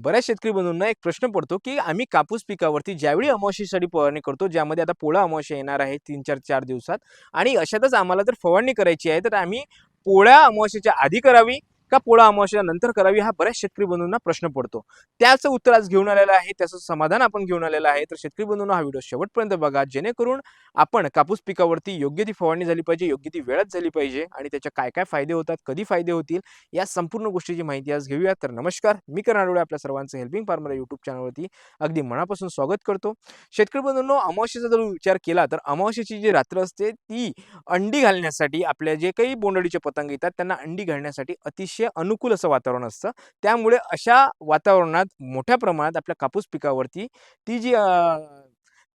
बऱ्याच शेतकरी बंधूंना एक प्रश्न पडतो की आम्ही कापूस पिकावरती ज्यावेळी अमावस्येसाठी फवारणी करतो ज्यामध्ये आता पोळा अमावशी येणार आहे तीन चार चार दिवसात आणि अशातच आम्हाला जर फवारणी करायची आहे तर आम्ही पोळ्या अमावस्येच्या आधी करावी का पोळा अमावस्या नंतर करावी हा बऱ्याच शेतकरी बंधूंना प्रश्न पडतो. त्याचं उत्तर आज घेऊन आलेलं आहे त्याचं समाधान आपण घेऊन आलेलं आहे. तर शेतकरी बंधूंना हा व्हिडिओ शेवटपर्यंत बघा. जेणेकरून आपण कापूस पिकावरती योग्य ती फवारणी झाली पाहिजे योग्य ती वेळच झाली पाहिजे आणि त्याच्या काय काय फायदे होतात कधी फायदे होतील या संपूर्ण गोष्टीची माहिती आज घेऊया. तर नमस्कार मी करणारोडे आपल्या सर्वांचं हेल्पिंग फार्मर युट्यूब चॅनलवरती अगदी मनापासून स्वागत करतो. शेतकरी बंधूंनो अमावस्येचा जर विचार केला तर अमावस्येची जी रात्र असते ती अंडी घालण्यासाठी आपल्या जे काही बोंडळीचे पतंग येतात त्यांना अंडी घालण्यासाठी अतिशय अनुकूल असं वातावरण असतं. त्यामुळे अशा वातावरणात मोठ्या प्रमाणात आपल्या कापूस पिकावरती ती जी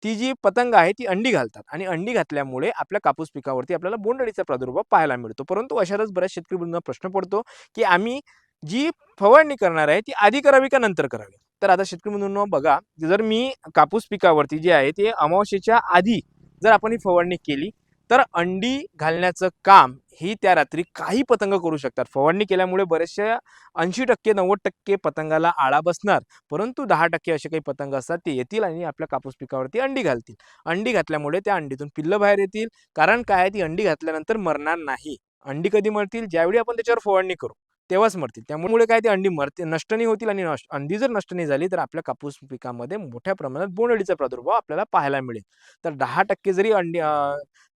ती जी पतंग आहे ती अंडी घालतात आणि अंडी घातल्यामुळे आपल्या कापूस पिकावरती आपल्याला बोंडअळीचा प्रादुर्भाव पाहायला मिळतो. परंतु अशातच बऱ्याच शेतकरी बंधूंना प्रश्न पडतो की आम्ही जी फवारणी करणार आहे ती आधी करावी का नंतर करावी? तर आता शेतकरी बंधूंनो बघा जर मी कापूस पिकावरती जे आहे ते अमावस्येच्या आधी जर आपण ही फवारणी केली तर अंडी घालण्याचं काम ही त्या रात्री काही पतंग करू शकतात. फवारणी केल्यामुळे बरेचशा ऐंशी टक्के नव्वद टक्के पतंगाला आळा बसणार. परंतु दहा टक्के असे काही पतंग असतात ते येतील आणि आपल्या कापूस पिकावरती अंडी घालतील. अंडी घातल्यामुळे त्या अंडीतून पिल्लं बाहेर येतील. कारण काय ती अंडी घातल्यानंतर मरणार नाही. अंडी कधी मरतील? ज्यावेळी आपण त्याच्यावर फवारणी करू तेव्हाच मरतील. त्यामुळे काय ते अंडी मरते नष्ट नाही होतील आणि नष्ट अंडी जर नष्ट नाही झाली तर आपल्या कापूस पिकामध्ये मोठ्या प्रमाणात बोंडअळीचा प्रादुर्भाव आपल्याला पाहायला मिळेल. तर दहा टक्के जरी अंडी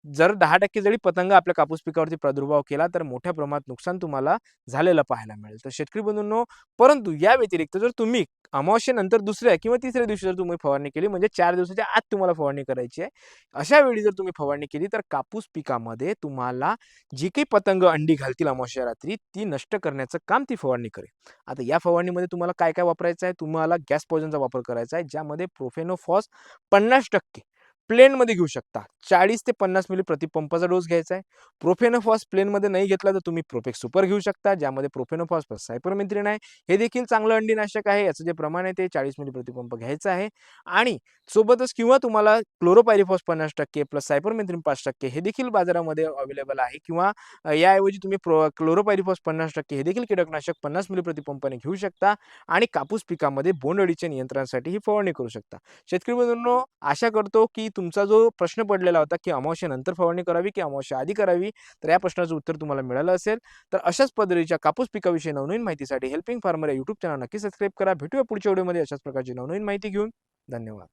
जर दहा टक्के जरी पतंग आपल्या कापूस पिकावरती प्रादुर्भाव केला तर मोठ्या प्रमाणात नुकसान तुम्हाला झालेलं पाहायला मिळेल. तर शेतकरी बंधूंनो परंतु या व्यतिरिक्त जर तुम्ही अमावस्येनंतर दुसऱ्या किंवा तिसऱ्या दिवशी जर तुम्ही फवारणी केली म्हणजे चार दिवसाच्या आत तुम्हाला फवारणी करायची आहे अशा वेळी जर तुम्ही फवारणी केली तर कापूस पिकामध्ये तुम्हाला जी काही पतंग अंडी घालतील अमावस्या रात्री ती नष्ट करण्याचं काम ती फवारणी करेल. आता या फवारणीमध्ये तुम्हाला काय काय वापरायचं आहे? तुम्हाला गॅस पॉयझनचा वापर करायचा आहे ज्यामध्ये प्रोफेनोफॉस पन्नास टक्के प्लेनमध्ये घेऊ शकता. चाळीस ते पन्नास मिली प्रतिपंपाचा डोस घ्यायचा आहे. प्रोफेनोफॉस प्लेनमध्ये नाही घेतला तर तुम्ही प्रोफेक सुपर घेऊ शकता ज्यामध्ये प्रोफेनोफॉस प्लस सायपरमेथ्रिन आहे. हे देखील चांगलं अंडीनाशक आहे. याचं जे प्रमाण आहे ते चाळीस मिली प्रतिपंप घ्यायचं आहे. आणि सोबतच किंवा तुम्हाला क्लोरोपायरिफॉस पन्नास टक्के प्लस सायपरमेथ्रिन पाच टक्के हे देखील बाजारामध्ये अवेलेबल आहे. किंवा याऐवजी तुम्ही प्रो क्लोरोपायरिफॉस पन्नास टक्के हे देखील कीटकनाशक पन्नास मिली प्रतिपंपाने घेऊ शकता. आणि कापूस पिकामध्ये बोंडअळीच्या नियंत्रणासाठी ही फवारणी करू शकता. शेतकरी बंधूंनो आशा करतो की तुमचा जो प्रश्न पडलेला होता की अमावश्यानंतर फवारणी करावी की अमावश्या आधी करावी तर या प्रश्नाचं उत्तर तुम्हाला मिळालं असेल. तर अशाच पद्धतीच्या कापूस पिकाविषयी नवनवीन माहितीसाठी हेल्पिंग फार्मर या युट्यूब चॅनल नक्की सबस्क्राईब करा. भेटूया पुढच्या व्हिडिओमध्ये अशाच प्रकारची नवनवीन माहिती घेऊन. धन्यवाद.